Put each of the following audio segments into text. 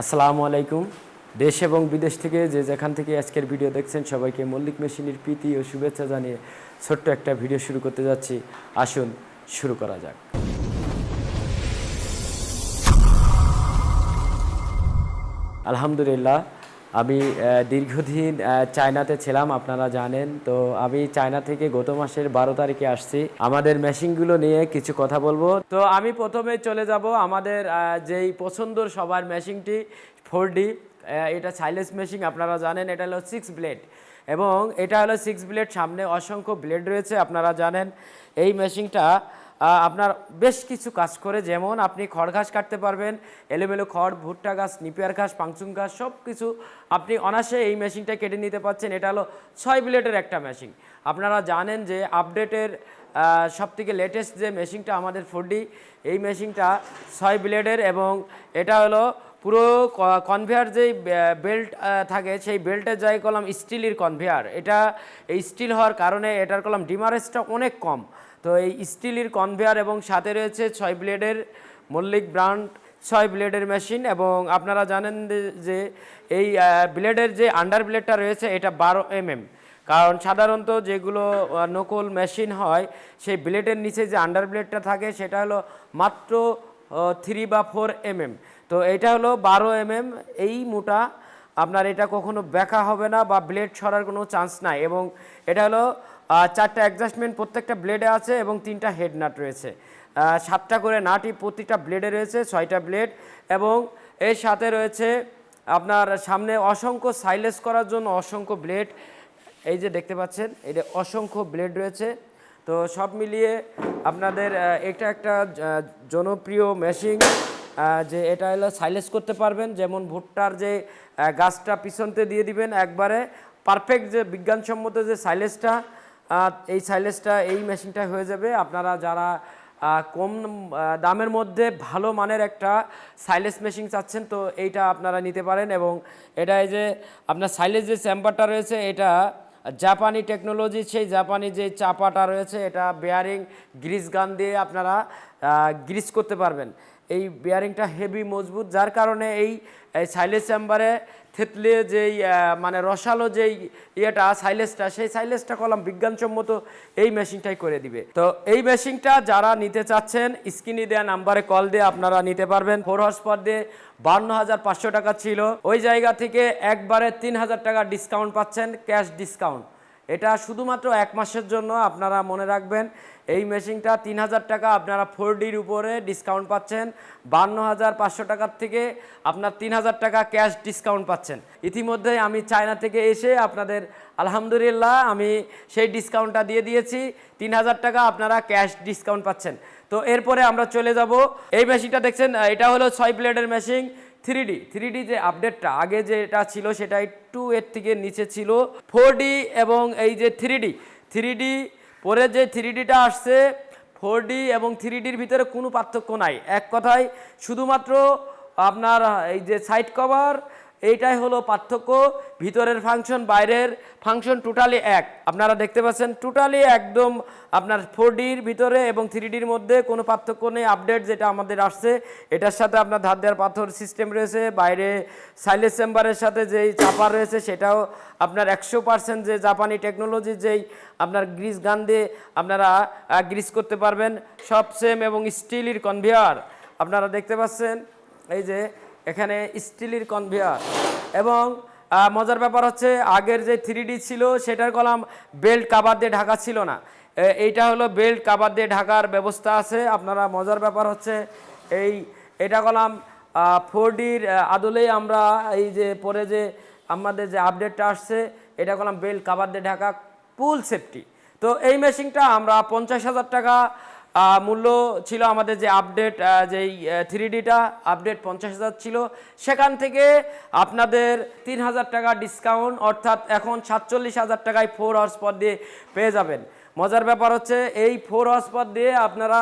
আসসালামু আলাইকুম। দেশ এবং বিদেশ থেকে যে যেখান থেকে আজকের ভিডিও দেখছেন, সবাইকে মল্লিক মেশিনের প্রীতি ও শুভেচ্ছা জানিয়ে ছোট্ট একটা ভিডিও শুরু করতে যাচ্ছি। আসুন শুরু করা যাক। আলহামদুলিল্লাহ আমি দীর্ঘদিন চায়নাতে ছিলাম, আপনারা জানেন। তো আমি চায়না থেকে গত মাসের বারো তারিখে আসছি। আমাদের মেশিনগুলো নিয়ে কিছু কথা বলব। তো আমি প্রথমে চলে যাব আমাদের যেই পছন্দর সবার মেশিনটি ফোর ডি এটা সাইলেন্স মেশিন, আপনারা জানেন, এটা হলো সিক্স ব্লেড। এবং এটা হলো সিক্স ব্লেড, সামনে অসংখ্য ব্লেড রয়েছে, আপনারা জানেন। এই মেশিনটা আপনার বেশ কিছু কাজ করে, যেমন আপনি খড় ঘাস কাটতে পারবেন, এলোমেলো খড়, ভুট্টা ঘাস, নিপিয়ার ঘাস, পাংচুং ঘাস সব কিছু আপনি অনায়াসে এই মেশিনটা কেটে নিতে পারছেন। এটা হলো ছয় ব্লেডের একটা মেশিন। আপনারা জানেন যে আপডেটের সব থেকে লেটেস্ট যে মেশিনটা আমাদের ফোরডি এই মেশিনটা ছয় ব্লেডের এবং এটা হলো পুরো কনভেয়ার যেই বেল্ট থাকে, সেই বেল্টের যাই কলম স্টিলের কনভেয়ার এটা স্টিল হওয়ার কারণে এটার কলম ডিমারেজটা অনেক কম। তো এই স্টিলের কনভেয়ার এবং সাথে রয়েছে ছয় ব্লেডের মল্লিক ব্র্যান্ড ছয় ব্লেডের মেশিন এবং আপনারা জানেন যে- এই ব্লেডের যে আন্ডার ব্লেডটা রয়েছে এটা বারো এমএম কারণ সাধারণত যেগুলো নকল মেশিন হয়, সেই ব্লেডের নিচে যে আন্ডার ব্লেডটা থাকে সেটা হলো মাত্র থ্রি বা ফোর এমএম তো এটা হলো বারো এমএম এই মোটা আপনার এটা কখনো ব্যাকা হবে না বা ব্লেড ছড়ার কোনো চান্স নাই এবং এটা হলো চারটা অ্যাডজাস্টমেন্ট প্রত্যেকটা ব্লেডে আছে এবং তিনটা হেড নাট রয়েছে। সাতটা করে নাটই প্রতিটা ব্লেডে রয়েছে, ছয়টা ব্লেড এবং এর সাথে রয়েছে আপনার সামনে অসংখ্য সাইলেস করার জন্য অসংখ্য ব্লেড এই যে দেখতে পাচ্ছেন এটা অসংখ্য ব্লেড রয়েছে। তো সব মিলিয়ে আপনাদের এটা একটা জনপ্রিয় মেশিন যে এটা হলো সাইলেস করতে পারবেন। যেমন ভুট্টার যে গাছটা পিছনতে দিয়ে দিবেন একবারে। পারফেক্ট যে বিজ্ঞানসম্মত যে সাইলেসটা এই সাইলেসটা এই মেশিনটা হয়ে যাবে। আপনারা যারা কম দামের মধ্যে ভালো মানের একটা সাইলেস মেশিন চাচ্ছেন, তো এইটা আপনারা নিতে পারেন এবং এটা এই যে আপনার সাইলেস যে চেম্বারটা রয়েছে, এটা জাপানি টেকনোলজি সেই জাপানি যে চাপাটা রয়েছে, এটা বেয়ারিং গ্রিস গান দিয়ে আপনারা গ্রিস করতে পারবেন। এই বেয়ারিংটা হেভি মজবুত, যার কারণে এই সাইলেস চেম্বারে থেতলে যেই মানে রসালো যেই ইয়েটা সাইলেসটা সেই সাইলেসটা কলাম বিজ্ঞানসম্মত এই মেশিনটাই করে দিবে। তো এই মেশিনটা যারা নিতে চাচ্ছেন স্ক্রিনে দেওয়া নাম্বারে কল দিয়ে আপনারা নিতে পারবেন। ফোর হর্স পার দিয়ে বান্ন হাজার পাঁচশো টাকা ছিল। ওই জায়গা থেকে একবারে তিন হাজার টাকা ডিসকাউন্ট পাচ্ছেন ক্যাশ ডিসকাউন্ট এটা শুধুমাত্র এক মাসের জন্য, আপনারা মনে রাখবেন, এই মেশিনটা তিন হাজার টাকা আপনারা ফোর ডির উপরে ডিসকাউন্ট পাচ্ছেন, বান্ন হাজার পাঁচশো টাকার থেকে আপনার তিন হাজার টাকা ক্যাশ ডিসকাউন্ট পাচ্ছেন। ইতিমধ্যে আমি চায়না থেকে এসে আপনাদের, আলহামদুলিল্লাহ, আমি সেই ডিসকাউন্টটা দিয়ে দিয়েছি, তিন হাজার টাকা আপনারা ক্যাশ ডিসকাউন্ট পাচ্ছেন। তো এরপরে আমরা চলে যাব, এই মেশিনটা দেখছেন এটা হলো ছয় প্লেটের machine three D three D যে আপডেটটা, আগে যেটা ছিল সেটা একটু এর থেকে নিচে ছিল। ফোর ডি এবং এই যে থ্রি ডি থ্রি ডি পরে যে থ্রি ডিটা আসছে ফোর ডি এবং থ্রি ডির ভিতরে কোনো পার্থক্য নাই। এক কথায়, শুধুমাত্র আপনার এই যে সাইড কভার এইটাই হলো পার্থক্য। ভিতরের ফাংশন বাইরের ফাংশন টোটালি এক। আপনারা দেখতে পাচ্ছেন টোটালি একদম আপনার ফোর ডির ভিতরে এবং থ্রি ডির মধ্যে কোনো পার্থক্য নেই আপডেট যেটা আমাদের আসছে। এটার সাথে আপনার ধার দেওয়ার পাথর সিস্টেম রয়েছে, বাইরে সাইলেস চেম্বারের সাথে যেই চাপা রয়েছে সেটাও আপনার একশো পার্সেন্ট যে জাপানি টেকনোলজি যেই আপনার গ্রিস গান দিয়ে আপনারা গ্রিস করতে পারবেন। সব সেম এবং স্টিলের কনভেয়ার আপনারা দেখতে পাচ্ছেন, এই যে এখানে স্টিলের কনভেয়ার এবং মজার ব্যাপার হচ্ছে আগের যে থ্রি ছিল, সেটার কলাম বেল্ট কাবার দিয়ে ঢাকা ছিল না। এইটা হলো বেল্ট কাবার দিয়ে ঢাকার ব্যবস্থা আছে। আপনারা মজার ব্যাপার হচ্ছে এই, এটা কলাম ফোর ডির আদলেই আমরা এই যে, পরে যে আমাদের যে আপডেটটা আসছে, এটা কলাম বেল্ট কাবার দিয়ে ঢাকা ফুল সেফটি তো এই মেশিনটা আমরা পঞ্চাশ হাজার টাকা মূল্য ছিল আমাদের যে আপডেট যেই থ্রি ডিটা আপডেট পঞ্চাশ হাজার ছিল। সেখান থেকে আপনাদের তিন হাজার টাকা ডিসকাউন্ট অর্থাৎ এখন সাতচল্লিশ হাজার টাকায় ফোর হর্স পর দিয়ে পেয়ে যাবেন। মজার ব্যাপার হচ্ছে, এই ফোর হর্স পর দিয়ে আপনারা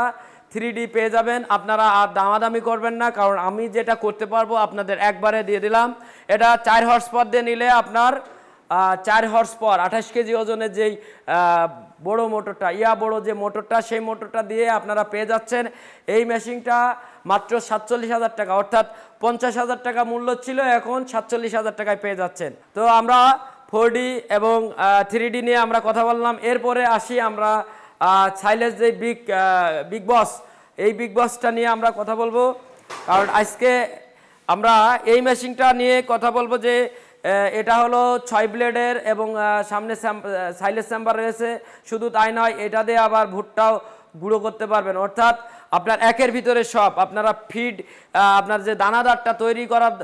থ্রি ডি পেয়ে যাবেন। আপনারা আর দামাদামি করবেন না, কারণ আমি যেটা করতে পারব আপনাদের একবারে দিয়ে দিলাম। এটা চার হর্স পর দিয়ে নিলে আপনার চার হর্স পর, আঠাশ কেজি ওজনের যেই বড় মোটরটা, ইয়া বড় যে মোটরটা, সেই মোটরটা দিয়ে আপনারা পেয়ে যাচ্ছেন। এই মেশিনটা মাত্র সাতচল্লিশ হাজার টাকা, অর্থাৎ পঞ্চাশ হাজার টাকা মূল্য ছিল, এখন সাতচল্লিশ হাজার টাকায় পেয়ে যাচ্ছেন। তো আমরা ফোর এবং থ্রি নিয়ে আমরা কথা বললাম। এরপরে আসি আমরা সাইলেজ যে বিগ বিগ বস এই বিগ বসটা নিয়ে আমরা কথা বলব। কারণ আজকে আমরা এই মেশিনটা নিয়ে কথা বলব যে এটা হলো ছয় ব্লেডের এবং সামনে সাইলেজ চেম্বার রয়েছে। শুধু তাই নয়, এটা দিয়ে আবার ভুট্টাও গুঁড়ো করতে পারবেন। অর্থাৎ আপনার একের ভিতরে সব। আপনারা ফিড আপনার যে দানাদারটা তৈরি করার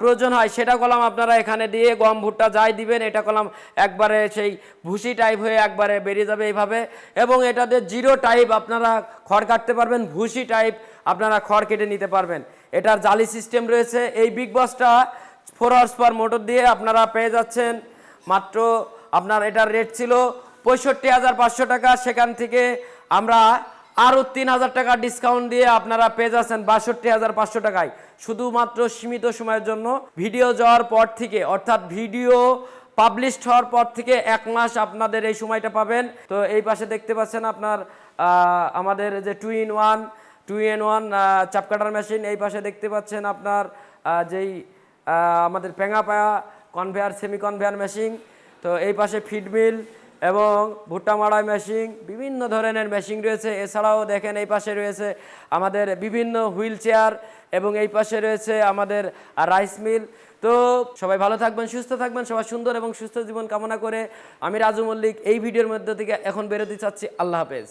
প্রয়োজন হয়, সেটা কলাম আপনারা এখানে দিয়ে গম, ভুট্টা যাই দিবেন, এটা কলাম একবারে সেই ভুসি টাইপ হয়ে একবারে বেরিয়ে যাবে এইভাবে। এবং এটাতে জিরো টাইপ আপনারা খড় কাটতে পারবেন, ভুসি টাইপ আপনারা খড় কেটে নিতে পারবেন। এটার জালি সিস্টেম রয়েছে। এই বিগ বসটা ফোর আওয়ার্স পার মোটর দিয়ে আপনারা পেয়ে যাচ্ছেন। মাত্র আপনার এটার রেট ছিল পঁয়ষট্টি হাজার পাঁচশো টাকা। সেখান থেকে আমরা আরও তিন হাজার টাকা ডিসকাউন্ট দিয়ে আপনারা পেয়ে যাচ্ছেন বাষট্টি হাজার পাঁচশো টাকায়। শুধুমাত্র সীমিত সময়ের জন্য ভিডিও যাওয়ার পর থেকে, অর্থাৎ ভিডিও পাবলিশড হওয়ার পর থেকে এক মাস আপনাদের এই সময়টা পাবেন। তো এই পাশে দেখতে পাচ্ছেন আপনার আমাদের যে two in one two in one চাপ কাটার মেশিন এই পাশে দেখতে পাচ্ছেন আপনার যেই আমাদের পেঙা পায়া কনভেয়ার সেমি কনভেয়ার মেশিন তো এই পাশে ফিডমিল এবং ভুট্টা মাড়াই মেশিন বিভিন্ন ধরনের মেশিন রয়েছে। এছাড়াও দেখেন এই পাশে রয়েছে আমাদের বিভিন্ন হুইল চেয়ার এবং এই পাশে রয়েছে আমাদের রাইস মিল তো সবাই ভালো থাকবেন, সুস্থ থাকবেন, সবাই সুন্দর এবং সুস্থ জীবন কামনা করে আমি রাজু মল্লিক এই ভিডিওর মধ্যে থেকে এখন বেরোতে চাচ্ছি। আল্লাহ হাফেজ।